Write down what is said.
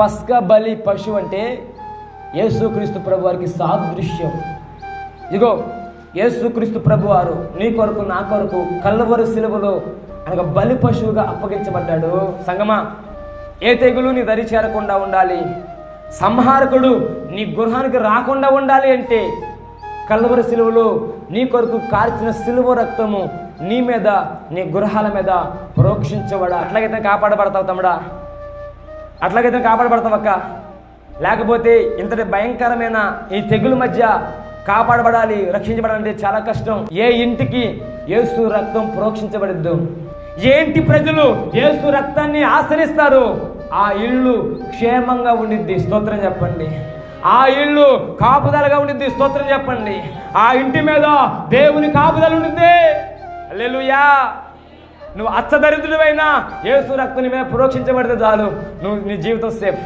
పస్క బలి పశువు అంటే యేసుక్రీస్తు ప్రభు వారికి సాదృశ్యం. ఇదిగో యేసుక్రీస్తు ప్రభు వారు నీ కొరకు నా కొరకు కల్లవరు సిలువలో అనగా బలి పశువుగా అప్పగించబడ్డాడు. సంగమా ఏ తెగులు నీ దరి చేరకుండా ఉండాలి? సంహారకుడు నీ గృహానికి రాకుండా ఉండాలి అంటే కల్వరి సిలువలో నీ కొరకు కార్చిన సిలువ రక్తము నీ మీద నీ గృహాల మీద ప్రోక్షించబడ అట్లాగైతే కాపాడబడతావు తమ్ముడా. అట్లాగైతే కాపాడబడతావక్క లేకపోతే ఇంతటి భయంకరమైన ఈ తెగుల మధ్య కాపాడబడాలి రక్షించబడాలంటే చాలా కష్టం. ఏ ఇంటికి యేసు రక్తం ప్రోక్షించబడద్దు. ఏంటి ప్రజలు ఏసు రక్తాన్ని ఆశ్రయిస్తారు? ఆ ఇల్లు క్షేమంగా ఉండిద్ది. స్తోత్రం చెప్పండి. ఆ ఇల్లు కాపుదలగా ఉండిద్ది. స్తోత్రం చెప్పండి. ఆ ఇంటి మీద దేవుని కాపుదల ఉండిద్ది. హల్లెలూయా. నువ్వు అచ్చదరిద్రుడైనా యేసు రక్తుని మీద ప్రోక్షించబడితే చాలు. నువ్వు నీ జీవితం సేఫ్